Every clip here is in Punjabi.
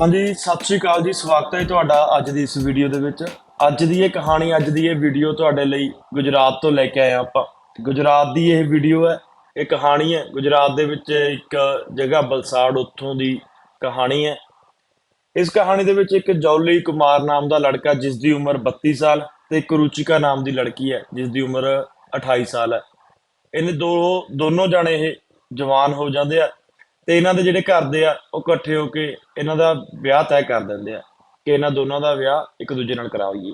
ਹਾਂਜੀ, ਸਤਿ ਸ਼੍ਰੀ ਅਕਾਲ ਜੀ। ਸਵਾਗਤ ਹੈ ਤੁਹਾਡਾ ਅੱਜ ਦੀ ਇਸ ਵੀਡੀਓ ਦੇ ਵਿੱਚ। ਅੱਜ ਦੀ ਇਹ ਕਹਾਣੀ, ਅੱਜ ਦੀ ਇਹ ਵੀਡੀਓ ਤੁਹਾਡੇ ਲਈ ਗੁਜਰਾਤ ਤੋਂ ਲੈ ਕੇ ਆਏ ਹਾਂ ਆਪਾਂ। ਗੁਜਰਾਤ ਦੀ ਇਹ ਵੀਡੀਓ ਹੈ, ਇਹ ਕਹਾਣੀ ਹੈ। ਗੁਜਰਾਤ ਦੇ ਵਿੱਚ ਇੱਕ ਜਗ੍ਹਾ ਬਲਸਾੜ ਉੱਥੋਂ ਦੀ ਕਹਾਣੀ ਹੈ। ਇਸ ਕਹਾਣੀ ਦੇ ਵਿੱਚ ਇੱਕ ਜੌਲੀ ਕੁਮਾਰ ਨਾਮ ਦਾ ਲੜਕਾ, ਜਿਸ ਦੀ ਉਮਰ 32 ਸਾਲ, ਤੇ ਇੱਕ ਰੁਚਿਕਾ ਨਾਮ ਦੀ ਲੜਕੀ ਹੈ, ਜਿਸ ਦੀ ਉਮਰ 28 ਸਾਲ ਹੈ। ਇਹਨੇ ਦੋ, ਦੋਨੋਂ ਜਾਣੇ ਇਹ ਜਵਾਨ ਹੋ ਜਾਂਦੇ ਆ। ਤੇ ਇਹਨਾਂ ਦੇ ਜਿਹੜੇ ਘਰ ਦੇ ਆ, ਉਹ ਇਕੱਠੇ ਹੋ ਕੇ ਇਹਨਾਂ ਦਾ ਵਿਆਹ ਤੈਅ ਕਰ ਦਿੰਦੇ ਆ ਕਿ ਇਹਨਾਂ ਦੋਨਾਂ ਦਾ ਵਿਆਹ ਇੱਕ ਦੂਜੇ ਨਾਲ ਕਰਾਈਏ।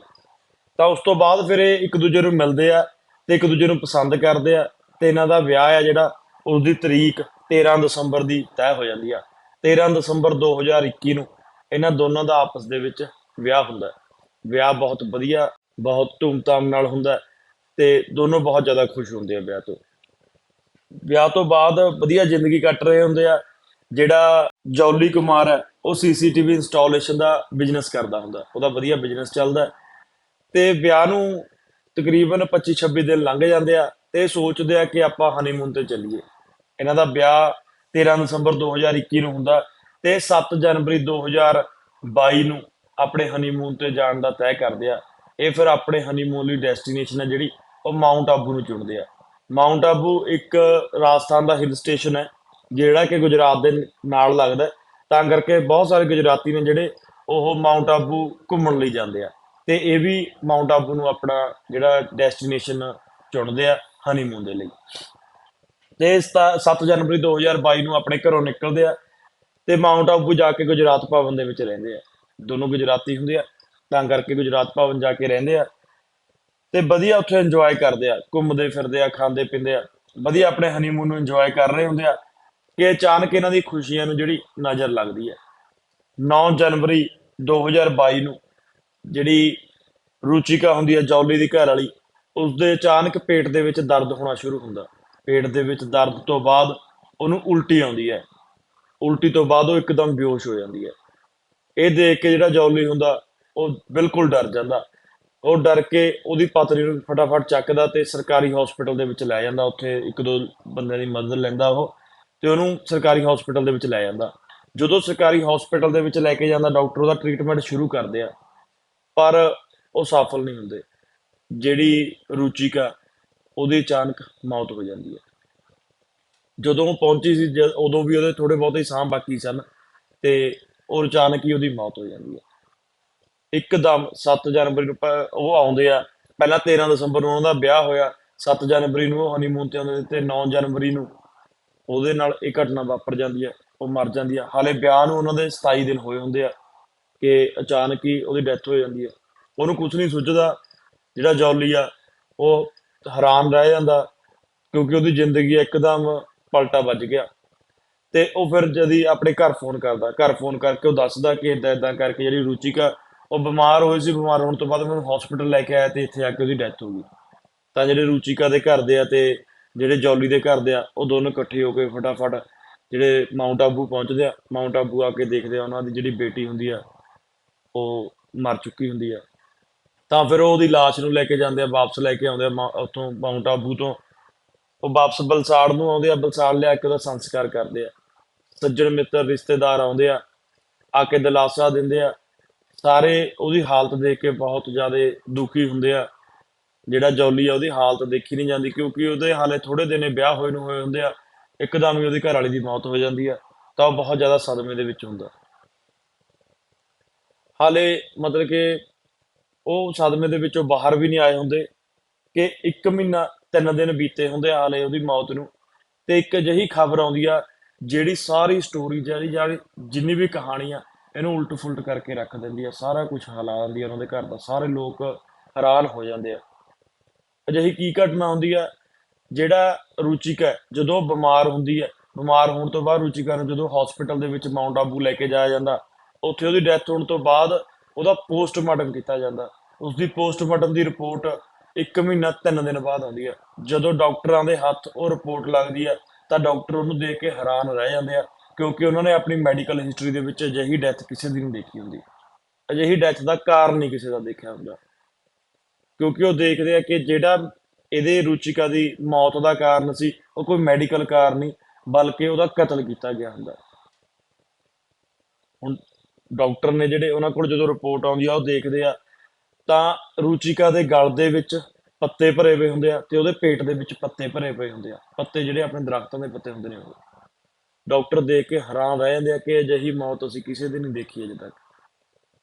ਤਾਂ ਉਸ ਤੋਂ ਬਾਅਦ ਫਿਰ ਇਹ ਇੱਕ ਦੂਜੇ ਨੂੰ ਮਿਲਦੇ ਆ ਤੇ ਇੱਕ ਦੂਜੇ ਨੂੰ ਪਸੰਦ ਕਰਦੇ ਆ ਤੇ ਇਹਨਾਂ ਦਾ ਵਿਆਹ ਆ ਜਿਹੜਾ ਉਸ ਦੀ ਤਰੀਕ 13 ਦਸੰਬਰ ਦੀ ਤੈਅ ਹੋ ਜਾਂਦੀ ਆ। 13 ਦਸੰਬਰ 2021 ਨੂੰ ਇਹਨਾਂ ਦੋਨਾਂ ਦਾ ਆਪਸ ਦੇ ਵਿੱਚ ਵਿਆਹ ਹੁੰਦਾ ਵਿਆਹ ਬਹੁਤ ਵਧੀਆ, ਬਹੁਤ ਧੂਮਧਾਮ ਨਾਲ ਹੁੰਦਾ ਹੈ ਤੇ ਦੋਨੋਂ ਬਹੁਤ ਜ਼ਿਆਦਾ ਖੁਸ਼ ਹੁੰਦੇ ਆ ਵਿਆਹ ਤੋਂ। ਵਿਆਹ ਤੋਂ ਬਾਅਦ ਵਧੀਆ ਜ਼ਿੰਦਗੀ ਕੱਟ ਰਹੇ ਹੁੰਦੇ ਆ। ਜਿਹੜਾ ਜੌਲੀ ਕੁਮਾਰ ਹੈ, ਉਹ ਸੀਸੀਟੀਵੀ ਇੰਸਟਾਲੇਸ਼ਨ ਦਾ ਬਿਜ਼ਨਸ ਕਰਦਾ ਹੁੰਦਾ। ਉਹਦਾ ਵਧੀਆ ਬਿਜ਼ਨਸ ਚੱਲਦਾ। ਤੇ ਵਿਆਹ ਨੂੰ ਤਕਰੀਬਨ 25 26 ਦਿਨ ਲੰਘ ਜਾਂਦੇ ਆ ਤੇ ਸੋਚਦੇ ਆ ਕਿ ਆਪਾਂ ਹਨੀਮੂਨ ਤੇ ਚੱਲੀਏ। ਇਹਨਾਂ ਦਾ ਵਿਆਹ 13 ਦਸੰਬਰ 2021 ਨੂੰ ਹੁੰਦਾ ਤੇ 7 ਜਨਵਰੀ 2022 ਨੂੰ ਆਪਣੇ ਹਨੀਮੂਨ ਤੇ ਜਾਣ ਦਾ ਤੈਅ ਕਰਦੇ ਆ। ਇਹ ਫਿਰ ਆਪਣੇ ਹਨੀਮੂਨ ਲਈ ਡੈਸਟੀਨੇਸ਼ਨ ਹੈ ਜਿਹੜੀ ਉਹ ਮਾਊਂਟ ਆਬੂ ਨੂੰ ਚੁਣਦੇ ਆ। ਮਾਊਂਟ ਆਬੂ ਇੱਕ ਰਾਜਸਥਾਨ ਦਾ ਹਿਲ ਸਟੇਸ਼ਨ ਹੈ, ਜਿਹੜਾ ਕਿ ਗੁਜਰਾਤ ਦੇ ਨਾਲ ਲੱਗਦਾ ਤਾਂ ਕਰਕੇ ਬਹੁਤ ਸਾਰੇ ਗੁਜਰਾਤੀ ਨੇ ਜਿਹੜੇ ਉਹ ਮਾਊਂਟ ਆਬੂ ਘੁੰਮਣ ਲਈ ਜਾਂਦੇ ਆ। ਤੇ ਇਹ ਵੀ ਮਾਊਂਟ ਆਬੂ ਨੂੰ ਆਪਣਾ ਜਿਹੜਾ ਡੈਸਟੀਨੇਸ਼ਨ ਚੁਣਦੇ ਆ ਹਨੀਮੂਨ ਦੇ ਲਈ। ਤੇ 7 ਜਨਵਰੀ 2022 ਨੂੰ ਆਪਣੇ ਘਰੋਂ ਨਿਕਲਦੇ ਆ ਤੇ ਮਾਊਂਟ ਆਬੂ ਜਾ ਕੇ ਗੁਜਰਾਤ ਭਵਨ ਦੇ ਵਿੱਚ ਰਹਿੰਦੇ ਆ। ਦੋਨੋਂ ਗੁਜਰਾਤੀ ਹੁੰਦੇ ਆ। ਤਾਂ ਕਰਕੇ ਗੁਜਰਾਤ ਭਵਨ ਜਾ ਕੇ ਰਹਿੰਦੇ ਆ। ਤੇ ਵਧੀਆ ਉੱਥੇ ਇੰਜੋਏ ਕਰਦੇ ਆ, ਘੁੰਮਦੇ ਫਿਰਦੇ ਆ, ਖਾਂਦੇ ਪੀਂਦੇ ਆ। ਵਧੀਆ ਆਪਣੇ ਹਨੀਮੂਨ ਨੂੰ ਇੰਜੋਏ ਕਰ ਰਹੇ ਹੁੰਦੇ ਆ, ਕਿ ਅਚਾਨਕ ਇਹਨਾਂ ਦੀ ਖੁਸ਼ੀਆਂ ਨੂੰ ਜਿਹੜੀ ਨਜ਼ਰ ਲੱਗਦੀ ਹੈ 9 ਜਨਵਰੀ 2022 ਨੂੰ ਜਿਹੜੀ ਰੁਚਿਕਾ ਹੁੰਦੀ ਹੈ ਜੌਲੀ ਦੀ ਘਰ ਵਾਲੀ ਉਸ ਦੇ ਅਚਾਨਕ ਪੇਟ ਦੇ ਵਿੱਚ ਦਰਦ ਹੋਣਾ ਸ਼ੁਰੂ ਹੁੰਦਾ। ਪੇਟ ਦੇ ਵਿੱਚ ਦਰਦ ਤੋਂ ਬਾਅਦ ਉਹਨੂੰ ਉਲਟੀ ਆਉਂਦੀ ਹੈ ਉਲਟੀ ਤੋਂ ਬਾਅਦ ਉਹ ਇੱਕਦਮ ਬੇਹੋਸ਼ ਹੋ ਜਾਂਦੀ ਹੈ ਇਹ ਦੇਖ ਕੇ ਜਿਹੜਾ ਜੌਲੀ ਹੁੰਦਾ, ਉਹ ਬਿਲਕੁਲ ਡਰ ਜਾਂਦਾ। ਉਹ ਡਰ ਕੇ ਉਹਦੀ ਪਤਨੀ ਨੂੰ ਫਟਾਫਟ ਚੱਕਦਾ ਤੇ ਸਰਕਾਰੀ ਹਸਪੀਟਲ ਦੇ ਵਿੱਚ ਲੈ ਜਾਂਦਾ, ਉੱਥੇ ਇੱਕ ਦੋ ਬੰਦਿਆਂ ਦੀ ਮਦਦ ਲੈਂਦਾ ਉਹ ਤੇ ਉਹਨੂੰ ਸਰਕਾਰੀ ਹਸਪੀਟਲ ਦੇ ਵਿੱਚ ਲੈ ਜਾਂਦਾ। ਜਦੋਂ ਸਰਕਾਰੀ ਹਸਪੀਟਲ ਦੇ ਵਿੱਚ ਲੈ ਕੇ ਜਾਂਦਾ ਡਾਕਟਰ ਉਹਦਾ ਟ੍ਰੀਟਮੈਂਟ ਸ਼ੁਰੂ ਕਰਦੇ ਆ, ਪਰ ਉਹ ਸਫਲ ਨਹੀਂ ਹੁੰਦੇ। ਜਿਹੜੀ ਰੁਚਿਕਾ, ਉਹਦੀ ਅਚਾਨਕ ਮੌਤ ਹੋ ਜਾਂਦੀ ਹੈ। ਜਦੋਂ ਉਹ ਪਹੁੰਚੀ ਸੀ, ਜਦ- ਉਦੋਂ ਵੀ ਉਹਦੇ ਥੋੜੇ ਬਹੁਤੇ ਸਾਹ ਬਾਕੀ ਸਨ ਤੇ ਉਹ ਅਚਾਨਕ ਹੀ ਉਹਦੀ ਮੌਤ ਹੋ ਜਾਂਦੀ ਹੈ। ਇੱਕਦਮ 7 ਜਨਵਰੀ ਨੂੰ ਪ- ਉਹ ਆਉਂਦੇ ਆ। ਪਹਿਲਾਂ 13 ਦਸੰਬਰ ਨੂੰ ਉਹਨਾਂ ਦਾ ਵਿਆਹ ਹੋਇਆ। 7 ਜਨਵਰੀ ਨੂੰ ਉਹ ਹਨੀਮੂਨ ਤੇ ਆਉਂਦੇ ਤੇ 9 ਜਨਵਰੀ ਨੂੰ ਉਹਦੇ ਨਾਲ ਇਹ ਘਟਨਾ ਵਾਪਰ ਜਾਂਦੀ ਹੈ ਉਹ ਮਰ ਜਾਂਦੀ ਹੈ ਹਾਲੇ ਵਿਆਹ ਨੂੰ ਉਹਨਾਂ ਦੇ 27 ਦਿਨ ਹੋਏ ਹੁੰਦੇ ਆ ਕਿ ਅਚਾਨਕ ਹੀ ਉਹਦੀ ਡੈਥ ਹੋ ਜਾਂਦੀ ਹੈ ਉਹਨੂੰ ਕੁਝ ਨਹੀਂ ਸੁੱਝਦਾ। ਜਿਹੜਾ ਜੌਲੀ ਆ, ਉਹ ਹੈਰਾਨ ਰਹਿ ਜਾਂਦਾ ਕਿਉਂਕਿ ਉਹਦੀ ਜ਼ਿੰਦਗੀ ਇੱਕਦਮ ਪਲਟਾ ਵੱਜ ਗਿਆ। ਤੇ ਉਹ ਫਿਰ ਜਦੀ ਆਪਣੇ ਘਰ ਫੋਨ ਕਰਦਾ। ਘਰ ਫੋਨ ਕਰਕੇ ਉਹ ਦੱਸਦਾ ਕਿ ਇਦਾਂ ਇਦਾਂ ਕਰਕੇ ਜਿਹੜੀ ਰੁਚਿਕਾ ਉਹ ਬਿਮਾਰ ਹੋਈ ਸੀ, ਬਿਮਾਰ ਹੋਣ ਤੋਂ ਬਾਅਦ ਮੈਨੂੰ ਹਸਪੀਟਲ ਲੈ ਕੇ ਆਇਆ ਤੇ ਇੱਥੇ ਆ ਕੇ ਉਹਦੀ ਡੈਥ ਹੋ ਗਈ। ਤਾਂ ਜਿਹੜੇ ਰੁਚਿਕਾ ਦੇ ਘਰ ਦੇ ਆ ਤੇ ਜਿਹੜੇ ਜੌਲੀ ਦੇ ਘਰ ਦੇ ਆ, ਉਹ ਦੋਨੋਂ ਇਕੱਠੇ ਹੋ ਕੇ ਫਟਾਫਟ ਜਿਹੜੇ ਮਾਊਂਟ ਆਬੂ ਪਹੁੰਚਦੇ ਆ, ਮਾਊਂਟ ਆਬੂ ਆ ਕੇ ਦੇਖਦੇ ਆ ਉਹਨਾਂ ਦੀ ਜਿਹੜੀ ਬੇਟੀ ਹੁੰਦੀ ਆ, ਉਹ ਮਰ ਚੁੱਕੀ ਹੁੰਦੀ ਆ। ਤਾਂ ਫਿਰ ਉਹ ਉਹਦੀ ਲਾਸ਼ ਨੂੰ ਲੈ ਕੇ ਜਾਂਦੇ ਆ, ਵਾਪਸ ਲੈ ਕੇ ਆਉਂਦੇ ਆ ਮਾ- ਉੱਥੋਂ ਮਾਊਂਟ ਆਬੂ ਤੋਂ। ਉਹ ਵਾਪਸ ਬਲਸਾੜ ਨੂੰ ਆਉਂਦੇ ਆ, ਬਲਸਾੜ ਲਿਆ ਕੇ ਉਹਦਾ ਸੰਸਕਾਰ ਕਰਦੇ ਆ। ਸੱਜਣ ਮਿੱਤਰ ਰਿਸ਼ਤੇਦਾਰ ਆਉਂਦੇ ਆ ਆ ਕੇ ਦਿਲਾਸਾ ਦਿੰਦੇ ਆ ਸਾਰੇ ਉਹਦੀ ਹਾਲਤ ਦੇਖ ਕੇ ਬਹੁਤ ਜ਼ਿਆਦਾ ਦੁਖੀ ਹੁੰਦੇ ਆ। ਜਿਹੜਾ ਜੌਲੀ ਆ ਉਹਦੀ ਹਾਲਤ ਦੇਖੀ ਨਹੀਂ ਜਾਂਦੀ ਕਿਉਂਕਿ ਉਹਦੇ ਹਾਲੇ ਥੋੜੇ ਦਿਨੇ ਵਿਆਹ ਹੋਏ ਨੂੰ ਹੋਏ ਹੁੰਦੇ ਆ, ਇੱਕਦਮ ਹੀ ਉਹਦੀ ਘਰ ਵਾਲੀ ਦੀ ਮੌਤ ਹੋ ਜਾਂਦੀ ਆ, ਤਾਂ ਉਹ ਬਹੁਤ ਜ਼ਿਆਦਾ ਸਦਮੇ ਦੇ ਵਿੱਚ ਹੁੰਦਾ। ਹਾਲੇ ਮਤਲਬ ਕਿ ਉਹ ਸਦਮੇ ਦੇ ਵਿੱਚੋਂ ਬਾਹਰ ਵੀ ਨਹੀਂ ਆਏ ਹੁੰਦੇ ਕਿ ਇੱਕ ਮਹੀਨਾ, ਤਿੰਨ ਦਿਨ ਬੀਤੇ ਹੁੰਦੇ ਆ ਹਾਲੇ ਉਹਦੀ ਮੌਤ ਨੂੰ, ਤੇ ਇੱਕ ਅਜਿਹੀ ਖਬਰ ਆਉਂਦੀ ਆ ਜਿਹੜੀ ਸਾਰੀ ਸਟੋਰੀ ਜਿਹੜੀ ਜਿਹੜੀ ਜਿੰਨੀ ਵੀ ਕਹਾਣੀ ਆ ਇਹਨੂੰ ਉਲਟ ਫੁਲਟ ਕਰਕੇ ਰੱਖ ਦਿੰਦੀ ਆ ਸਾਰਾ ਕੁਝ ਹਿਲਾ ਦਿੰਦੀ ਆ ਉਹਨਾਂ ਦੇ ਘਰ ਦਾ ਸਾਰੇ ਲੋਕ ਹੈਰਾਨ ਹੋ ਜਾਂਦੇ ਆ। ਅਜਿਹੀ ਕੀ ਘਟਨਾ ਹੁੰਦੀ ਆ ਜਿਹੜਾ ਰੁਚਿਕਾ ਹੈ, ਜਦੋਂ ਬਿਮਾਰ ਹੁੰਦੀ ਹੈ ਬਿਮਾਰ ਹੋਣ ਤੋਂ ਬਾਅਦ ਰੁਚਿਕਾ ਨੂੰ ਜਦੋਂ ਹਸਪੀਟਲ ਦੇ ਵਿੱਚ ਮਾਊਂਟ ਆਬੂ ਲੈ ਕੇ ਜਾਇਆ ਜਾਂਦਾ ਉੱਥੇ ਉਹਦੀ ਡੈਥ ਹੋਣ ਤੋਂ ਬਾਅਦ ਉਹਦਾ ਪੋਸਟਮਾਰਟਮ ਕੀਤਾ ਜਾਂਦਾ। ਉਸ ਦੀ ਪੋਸਟਮਾਰਟਮ ਦੀ ਰਿਪੋਰਟ 1 ਮਹੀਨਾ 3 ਦਿਨ ਬਾਅਦ ਆਉਂਦੀ ਹੈ ਜਦੋਂ ਡਾਕਟਰਾਂ ਦੇ ਹੱਥ ਉਹ ਰਿਪੋਰਟ ਲੱਗਦੀ ਹੈ ਤਾਂ ਡਾਕਟਰ ਉਹਨੂੰ ਦੇਖ ਕੇ ਹੈਰਾਨ ਰਹਿ ਜਾਂਦੇ ਆ। ਕਿਉਂਕਿ ਉਹਨਾਂ ਨੇ ਆਪਣੀ ਮੈਡੀਕਲ ਹਿਸਟਰੀ ਦੇ ਵਿੱਚ ਅਜਿਹੀ ਡੈਥ ਕਿਸੇ ਦੀ ਨਹੀਂ ਦੇਖੀ ਹੁੰਦੀ। ਅਜਿਹੀ ਡੈਥ ਦਾ ਕਾਰਨ ਨਹੀਂ ਕਿਸੇ ਦਾ ਦੇਖਿਆ ਹੁੰਦਾ। ਕਿਉਂਕਿ ਉਹ ਦੇਖਦੇ ਆ ਕਿ ਜਿਹੜਾ ਇਹਦੇ ਰੁਚਿਕਾ ਦੀ ਮੌਤ ਦਾ ਕਾਰਨ ਸੀ, ਉਹ ਕੋਈ ਮੈਡੀਕਲ ਕਾਰਨ ਨਹੀਂ, ਬਲਕਿ ਉਹਦਾ ਕਤਲ ਕੀਤਾ ਗਿਆ ਹੁੰਦਾ। ਹੁਣ ਡਾਕਟਰ ਨੇ ਜਿਹੜੇ ਉਹਨਾਂ ਕੋਲ ਜਦੋਂ ਰਿਪੋਰਟ ਆਉਂਦੀ ਆ, ਉਹ ਦੇਖਦੇ ਆ, ਤਾਂ ਰੁਚਿਕਾ ਦੇ ਗਲ ਦੇ ਵਿੱਚ ਪੱਤੇ ਭਰੇ ਹੋਏ ਹੁੰਦੇ ਆ ਤੇ ਉਹਦੇ ਪੇਟ ਦੇ ਵਿੱਚ ਪੱਤੇ ਭਰੇ ਪਏ ਹੁੰਦੇ ਆ। ਪੱਤੇ ਜਿਹੜੇ ਆਪਣੇ ਦਰਖਤਾਂ ਦੇ ਪੱਤੇ ਹੁੰਦੇ ਨੇ ਉਹ। ਡਾਕਟਰ ਦੇਖ ਕੇ ਹੈਰਾਨ ਰਹਿ ਜਾਂਦੇ ਆ ਕਿ ਅਜਿਹੀ ਮੌਤ ਅਸੀਂ ਕਿਸੇ ਦੀ ਨਹੀਂ ਦੇਖੀ ਅਜੇ ਤੱਕ।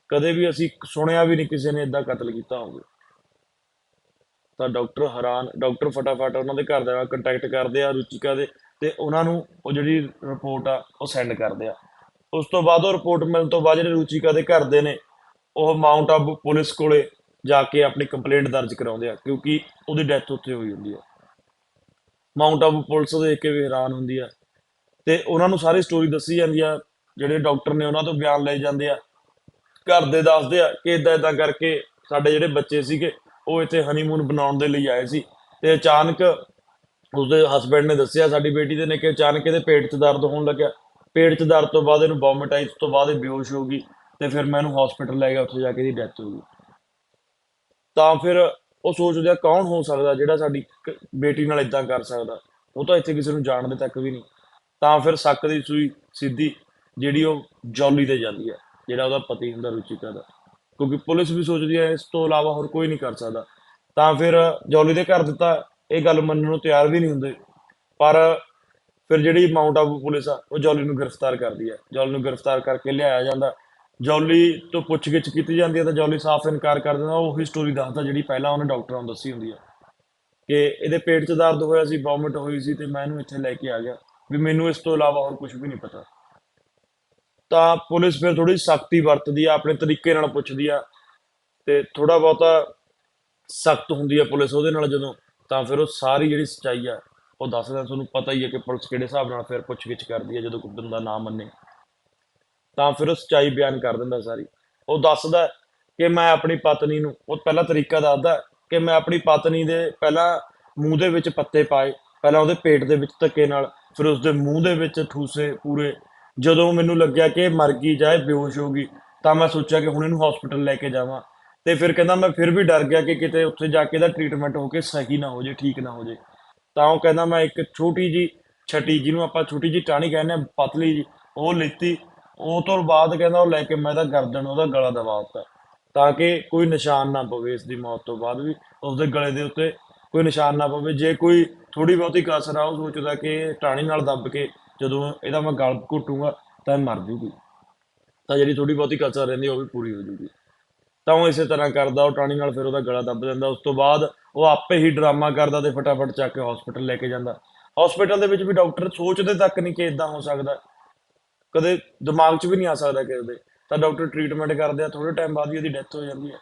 ਕਦੇ ਵੀ ਅਸੀਂ ਸੁਣਿਆ ਵੀ ਨਹੀਂ ਕਿਸੇ ਨੇ ਇਦਾਂ ਕਤਲ ਕੀਤਾ ਹੋਵੇ। ਤਾਂ ਡਾਕਟਰ ਹੈਰਾਨ, ਡਾਕਟਰ ਫਟਾਫਟ ਉਹਨਾਂ ਦੇ ਘਰ ਦਾ ਕੰਟੈਕਟ ਕਰਦੇ ਆ ਰੁਚਿਕਾ ਦੇ ਤੇ ਉਹਨਾਂ ਨੂੰ ਉਹ ਜਿਹੜੀ ਰਿਪੋਰਟ ਆ, ਉਹ ਸੈਂਡ ਕਰਦੇ ਆ। ਉਸ ਤੋਂ ਬਾਅਦ ਉਹ ਰਿਪੋਰਟ ਮਿਲਣ ਤੋਂ ਬਾਅਦ ਜਿਹੜੇ ਰੁਚਿਕਾ ਦੇ ਘਰ ਦੇ ਨੇ, ਉਹ ਮਾਊਂਟ ਆਬੂ ਪੁਲਿਸ ਕੋਲੇ ਜਾ ਕੇ ਆਪਣੀ ਕੰਪਲੇਂਟ ਦਰਜ ਕਰਾਉਂਦੇ ਆ, ਕਿਉਂਕਿ ਉਹਦੀ ਡੈਥ ਉੱਥੇ ਹੋਈ ਹੁੰਦੀ ਆ। ਮਾਊਂਟ ਆਬੂ ਪੁਲਿਸ ਦੇਖ ਕੇ ਵੀ ਹੈਰਾਨ ਹੁੰਦੀ ਆ ਤੇ ਉਹਨਾਂ ਨੂੰ ਸਾਰੀ ਸਟੋਰੀ ਦੱਸੀ ਜਾਂਦੀ ਆ, ਜਿਹੜੇ ਡਾਕਟਰ ਨੇ ਉਹਨਾਂ ਤੋਂ ਬਿਆਨ ਲਏ ਜਾਂਦੇ ਆ। ਘਰ ਦੇ ਦੱਸਦੇ ਆ ਕਿ ਇਦਾਂ ਇਦਾਂ ਕਰਕੇ ਸਾਡੇ ਜਿਹੜੇ ਬੱਚੇ ਸੀਗੇ, ਉਹ ਇੱਥੇ ਹਨੀਮੂਨ ਬਣਾਉਣ ਦੇ ਲਈ ਆਏ ਸੀ। ਤੇ ਅਚਾਨਕ ਉਸਦੇ ਹਸਬੰਡ ਨੇ ਦੱਸਿਆ, ਸਾਡੀ ਬੇਟੀ ਦੇ ਨੇ ਕਿ ਅਚਾਨਕ ਇਹਦੇ ਪੇਟ 'ਚ ਦਰਦ ਹੋਣ ਲੱਗਿਆ। ਪੇਟ 'ਚ ਦਰਦ ਤੋਂ ਬਾਅਦ ਇਹਨੂੰ ਵੋਮਿਟ ਆਈ ਉਸ ਤੋਂ ਬਾਅਦ ਇਹ ਬੇਹੋਸ਼ ਹੋ ਗਈ ਤੇ ਫਿਰ ਮੈਂ ਇਹਨੂੰ ਹਸਪੀਟਲ ਲੈ ਗਿਆ, ਉੱਥੇ ਜਾ ਕੇ ਇਹਦੀ ਡੈਥ ਹੋ ਗਈ। ਤਾਂ ਫਿਰ ਉਹ ਸੋਚਦੇ ਆ ਕੌਣ ਹੋ ਸਕਦਾ, ਜਿਹੜਾ ਸਾਡੀ ਬੇਟੀ ਨਾਲ ਇਦਾਂ ਕਰ ਸਕਦਾ। ਉਹ ਤਾਂ ਇੱਥੇ ਕਿਸੇ ਨੂੰ ਜਾਣਦੇ ਤੱਕ ਵੀ ਨਹੀਂ। ਤਾਂ ਫਿਰ ਸ਼ੱਕ ਦੀ ਸੂਈ ਸਿੱਧੀ ਜਿਹੜੀ ਉਹ ਜੌਲੀ ਤੇ ਜਾਂਦੀ ਹੈ, ਜਿਹੜਾ ਉਹਦਾ ਪਤੀ ਹੁੰਦਾ ਰੁਚਿਕਾ ਦਾ। ਕਿਉਂਕਿ ਪੁਲਿਸ ਵੀ ਸੋਚਦੀ ਹੈ, ਇਸ ਤੋਂ ਇਲਾਵਾ ਹੋਰ ਕੋਈ ਨਹੀਂ ਕਰ ਸਕਦਾ। ਤਾਂ ਫਿਰ ਜੌਲੀ ਦੇ ਘਰ ਦਿੱਤਾ, ਇਹ ਗੱਲ ਮੰਨਣ ਨੂੰ ਤਿਆਰ ਵੀ ਨਹੀਂ ਹੁੰਦੇ। ਪਰ ਫਿਰ ਜਿਹੜੀ ਮਾਊਂਟ ਆਬੂ ਪੁਲਿਸ ਆ, ਉਹ ਜੌਲੀ ਨੂੰ ਗ੍ਰਿਫਤਾਰ ਕਰਦੀ ਹੈ। ਜੌਲੀ ਨੂੰ ਗ੍ਰਿਫਤਾਰ ਕਰਕੇ ਲਿਆਇਆ ਜਾਂਦਾ। ਜੌਲੀ ਤੋਂ ਪੁੱਛਗਿੱਛ ਕੀਤੀ ਜਾਂਦੀ ਹੈ ਤਾਂ ਜੌਲੀ ਸਾਫ਼ ਇਨਕਾਰ ਕਰ ਦਿੰਦਾ। ਉਹ ਉਹੀ ਸਟੋਰੀ ਦੱਸਦਾ ਜਿਹੜੀ ਪਹਿਲਾਂ ਉਹਨੇ ਡਾਕਟਰਾਂ ਨੂੰ ਦੱਸੀ ਹੁੰਦੀ ਹੈ ਕਿ ਇਹਦੇ ਪੇਟ 'ਚ ਦਰਦ ਹੋਇਆ ਸੀ ਵੋਮਿਟ ਹੋਈ ਸੀ ਤੇ ਮੈਂ ਇਹਨੂੰ ਇੱਥੇ ਲੈ ਕੇ ਆ ਗਿਆ। ਵੀ ਮੈਨੂੰ ਇਸ ਤੋਂ ਇਲਾਵਾ ਹੋਰ ਕੁਝ ਵੀ ਨਹੀਂ ਪਤਾ। ਤਾਂ ਪੁਲਿਸ ਫਿਰ ਥੋੜੀ ਸਖਤੀ ਵਰਤਦੀ ਆ, ਆਪਣੇ ਤਰੀਕੇ ਨਾਲ ਪੁੱਛਦੀ ਆ ਤੇ ਥੋੜਾ ਬਹੁਤਾ ਸਖਤ ਹੁੰਦੀ ਆ ਪੁਲਿਸ ਉਹਦੇ ਨਾਲ ਜਦੋਂ, ਤਾਂ ਫਿਰ ਉਹ ਸਾਰੀ ਜਿਹੜੀ ਸੱਚਾਈ ਆ, ਉਹ ਦੱਸਦਾ ਤੁਹਾਨੂੰ ਪਤਾ ਹੀ ਹੈ ਕਿ ਪੁਲਿਸ ਕਿਹੜੇ ਹਿਸਾਬ ਨਾਲ ਫਿਰ ਪੁੱਛਗਿੱਛ ਕਰਦੀ ਹੈ ਜਦੋਂ ਕੋਈ ਬੰਦਾ ਨਾ ਮੰਨੇ। ਤਾਂ ਫਿਰ ਉਹ ਸੱਚਾਈ ਬਿਆਨ ਕਰ ਦਿੰਦਾ ਸਾਰੀ। ਉਹ ਦੱਸਦਾ ਕਿ ਮੈਂ ਆਪਣੀ ਪਤਨੀ ਨੂੰ, ਉਹ ਪਹਿਲਾ ਤਰੀਕਾ ਦੱਸਦਾ ਕਿ ਮੈਂ ਆਪਣੀ ਪਤਨੀ ਦੇ ਪਹਿਲਾਂ ਮੂੰਹ ਦੇ ਵਿੱਚ ਪੱਤੇ ਪਾਏ ਪਹਿਲਾਂ ਉਹਦੇ ਪੇਟ ਦੇ ਵਿੱਚ ਧੱਕੇ ਨਾਲ, ਫਿਰ ਉਸਦੇ ਮੂੰਹ ਦੇ ਵਿੱਚ ਠੂਸੇ ਪੂਰੇ। ਜਦੋਂ ਮੈਨੂੰ ਲੱਗਿਆ ਕਿ ਮਰ ਗਈ ਜਾਏ ਬੇਹੋਸ਼ ਹੋ ਗਈ, ਤਾਂ ਮੈਂ ਸੋਚਿਆ ਕਿ ਹੁਣ ਇਹਨੂੰ ਹਸਪੀਟਲ ਲੈ ਕੇ ਜਾਵਾਂ। ਤੇ ਫਿਰ ਕਹਿੰਦਾ, ਮੈਂ ਫਿਰ ਵੀ ਡਰ ਗਿਆ ਕਿ ਕਿਤੇ ਉੱਥੇ ਜਾ ਕੇ ਇਹਦਾ ਟ੍ਰੀਟਮੈਂਟ ਹੋ ਕੇ ਸਹੀ ਨਾ ਹੋ ਜੇ, ਠੀਕ ਨਾ ਹੋ ਜੇ। ਤਾਂ ਉਹ ਕਹਿੰਦਾ, ਮੈਂ ਇੱਕ ਛੋਟੀ ਜੀ ਛਟੀ, ਜਿਹਨੂੰ ਆਪਾਂ ਛੋਟੀ ਜੀ ਟਾਣੀ ਕਹਿੰਦੇ ਆ ਪਤਲੀ ਜੀ ਉਹ ਲਿੱਤੀ। ਉਹ ਤੋਂ ਬਾਅਦ ਕਹਿੰਦਾ, ਉਹ ਲੈ ਕੇ ਮੈਂ ਤਾਂ ਗਰਦਨ, ਉਹਦਾ ਗਲਾ ਦਬਾ ਦਿੱਤਾ। ਤਾਂ ਕਿ ਕੋਈ ਨਿਸ਼ਾਨ ਨਾ ਪਵੇ ਇਸ ਦੀ ਮੌਤ ਤੋਂ ਬਾਅਦ ਵੀ, ਉਸਦੇ ਗਲੇ ਦੇ ਉੱਤੇ ਕੋਈ ਨਿਸ਼ਾਨ ਨਾ ਪਵੇ। ਜੇ ਕੋਈ ਥੋੜੀ ਬਹੁਤੀ ਕਸਰ ਆ ਉਹ ਸੋਚਦਾ ਕਿ ਇਹ ਟਾਣੀ ਨਾਲ ਦੱਬ ਕੇ ਜਦੋਂ ਇਹਦਾ ਮੈਂ ਗਲ ਘੁੱਟੂਗਾ ਤਾਂ ਇਹ ਮਰ ਜੂਗੀ। ਤਾਂ ਜਿਹੜੀ ਥੋੜੀ ਬਹੁਤੀ ਕਸਰ ਰਹਿੰਦੀ ਉਹ ਵੀ ਪੂਰੀ ਹੋ ਜੂਗੀ। ਤਾਂ ਉਹ ਇਸੇ ਤਰ੍ਹਾਂ ਕਰਦਾ, ਉਹ ਟਾਣੀ ਨਾਲ ਫਿਰ ਉਹਦਾ ਗਲਾ ਦੱਬ ਦਿੰਦਾ। ਉਸ ਤੋਂ ਬਾਅਦ ਉਹ ਆਪੇ ਹੀ ਡਰਾਮਾ ਕਰਦਾ ਤੇ ਫਟਾਫਟ ਚੱਕ ਕੇ ਹਸਪੀਟਲ ਲੈ ਕੇ ਜਾਂਦਾ। ਹਸਪੀਟਲ ਦੇ ਵਿੱਚ ਵੀ ਡਾਕਟਰ ਸੋਚਦੇ ਤੱਕ ਨਹੀਂ ਕਿ ਇਦਾਂ ਹੋ ਸਕਦਾ। ਕਦੇ ਦਿਮਾਗ 'ਚ ਵੀ ਨਹੀਂ ਆ ਸਕਦਾ ਕਿਸੇ ਦੇ। ਤਾਂ ਡਾਕਟਰ ਟ੍ਰੀਟਮੈਂਟ ਕਰਦੇ ਆ ਥੋੜੇ ਟਾਈਮ ਬਾਅਦ ਹੀ ਉਹਦੀ ਡੈਥ ਹੋ ਜਾਂਦੀ ਹੈ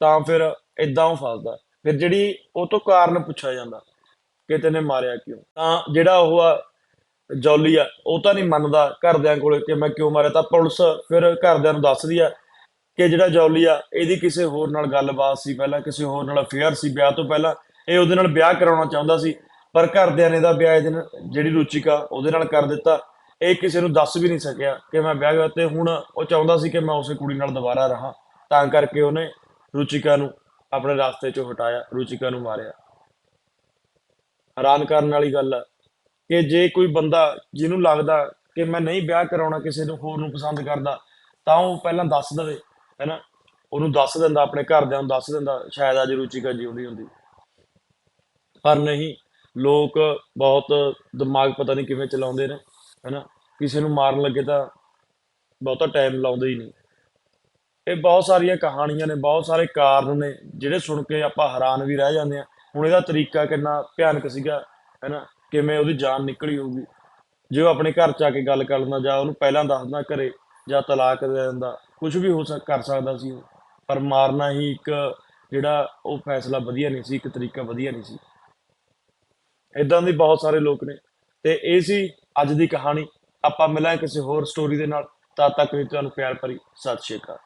ਤਾਂ ਫਿਰ ਇਦਾਂ ਉਹ ਫਸਦਾ। ਫਿਰ ਜਿਹੜੀ ਉਹ ਤੋਂ ਕਾਰਨ ਪੁੱਛਿਆ ਜਾਂਦਾ, ਕਿ ਤੈਨੇ ਮਾਰਿਆ ਕਿਉਂ? ਤਾਂ ਜਿਹੜਾ ਉਹ ਆ, ਜੌਲੀ ਆ, ਉਹ ਤਾਂ ਨਹੀਂ ਮੰਨਦਾ ਘਰਦਿਆਂ ਕੋਲੇ ਕਿ ਮੈਂ ਕਿਉਂ ਮਾਰਿਆ, ਤਾਂ ਪੁਲਿਸ ਫਿਰ ਘਰਦਿਆਂ ਨੂੰ ਦੱਸਦੀ ਆ ਕਿ ਜਿਹੜਾ ਜੌਲੀ ਆ, ਇਹਦੀ ਕਿਸੇ ਹੋਰ ਨਾਲ ਗੱਲਬਾਤ ਸੀ ਪਹਿਲਾਂ, ਕਿਸੇ ਹੋਰ ਨਾਲ ਅਫੇਅਰ ਸੀ ਵਿਆਹ ਤੋਂ ਪਹਿਲਾਂ, ਇਹ ਉਹਦੇ ਨਾਲ ਵਿਆਹ ਕਰਾਉਣਾ ਚਾਹੁੰਦਾ ਸੀ, ਪਰ ਘਰਦਿਆਂ ਨੇ ਦਾ ਵਿਆਹ ਇਹਦੇ ਨਾਲ, ਜਿਹੜੀ ਰੁਚਿਕਾ ਉਹਦੇ ਨਾਲ ਕਰ ਦਿੱਤਾ, ਇਹ ਕਿਸੇ ਨੂੰ ਦੱਸ ਵੀ ਨਹੀਂ ਸਕਿਆ ਕਿ ਮੈਂ ਵਿਆਹ ਕਰਤੇ ਹੁਣ ਉਹ ਚਾਹੁੰਦਾ ਸੀ ਕਿ ਮੈਂ ਉਸੇ ਕੁੜੀ ਨਾਲ ਦੁਬਾਰਾ ਰਹਾ, ਤਾਂ ਕਰਕੇ ਉਹਨੇ ਰੁਚਿਕਾ ਨੂੰ ਆਪਣੇ ਰਸਤੇ ਚੋਂ ਹਟਾਇਆ, ਰੁਚਿਕਾ ਨੂੰ ਮਾਰਿਆ। ਹੈਰਾਨ ਕਰਨ ਵਾਲੀ ਗੱਲ ਆ ਕਿ ਜੇ ਕੋਈ ਬੰਦਾ ਜਿਹਨੂੰ ਲੱਗਦਾ ਕਿ ਮੈਂ ਨਹੀਂ ਵਿਆਹ ਕਰਾਉਣਾ, ਕਿਸੇ ਨੂੰ ਹੋਰ ਨੂੰ ਪਸੰਦ ਕਰਦਾ, ਤਾਂ ਉਹ ਪਹਿਲਾਂ ਦੱਸ ਦੇਵੇ, ਹੈਨਾ? ਉਹਨੂੰ ਦੱਸ ਦਿੰਦਾ, ਆਪਣੇ ਘਰਦਿਆਂ ਨੂੰ ਦੱਸ ਦਿੰਦਾ, ਸ਼ਾਇਦ ਅੱਜ ਰੁਚਿਕਾ ਜਿਉਂਦੀ ਹੁੰਦੀ। ਪਰ ਨਹੀਂ, ਲੋਕ ਬਹੁਤ ਦਿਮਾਗ ਪਤਾ ਨਹੀਂ ਕਿਵੇਂ ਚਲਾਉਂਦੇ ਨੇ, ਹੈਨਾ? ਕਿਸੇ ਨੂੰ ਮਾਰਨ ਲੱਗੇ ਤਾਂ ਬਹੁਤਾ ਟਾਈਮ ਲਾਉਂਦੇ ਹੀ ਨਹੀਂ। ਇਹ ਬਹੁਤ ਸਾਰੀਆਂ ਕਹਾਣੀਆਂ ਨੇ, ਬਹੁਤ ਸਾਰੇ ਕਾਰਨ ਨੇ, ਜਿਹੜੇ ਸੁਣ ਕੇ ਆਪਾਂ ਹੈਰਾਨ ਵੀ ਰਹਿ ਜਾਂਦੇ ਆ ਹੁਣ ਇਹਦਾ ਤਰੀਕਾ ਕਿੰਨਾ ਭਿਆਨਕ ਸੀਗਾ, ਹੈਨਾ? ਕਿਵੇਂ ਉਹਦੀ ਜਾਨ ਨਿਕਲੀ ਹੋਊਗੀ। ਜੇ ਉਹ ਆਪਣੇ ਘਰ ਚ ਆ ਕੇ ਗੱਲ ਕਰ ਲੈਂਦਾ ਜਾਂ ਉਹਨੂੰ ਪਹਿਲਾਂ ਦੱਸਦਾ ਘਰੇ, ਜਾਂ ਤਲਾਕ ਦੇ ਦਿੰਦਾ ਕੁਝ ਵੀ ਹੋ ਸਕ, ਕਰ ਸਕਦਾ ਸੀ ਉਹ। ਪਰ ਮਾਰਨਾ ਹੀ ਇੱਕ ਜਿਹੜਾ ਉਹ ਫੈਸਲਾ ਵਧੀਆ ਨਹੀਂ ਸੀ, ਇੱਕ ਤਰੀਕਾ ਵਧੀਆ ਨਹੀਂ ਸੀ। ਇਦਾਂ ਦੇ ਬਹੁਤ ਸਾਰੇ ਲੋਕ ਨੇ। ਤੇ ਇਹ ਸੀ ਅੱਜ ਦੀ ਕਹਾਣੀ। ਆਪਾਂ ਮਿਲਾਂਗੇ ਕਿਸੇ ਹੋਰ ਸਟੋਰੀ ਦੇ ਨਾਲ। ਤਦ ਤੱਕ ਲਈ ਤੁਹਾਨੂੰ ਪਿਆਰ ਭਰੀ, ਸਤਿ ਸ਼੍ਰੀ ਅਕਾਲ।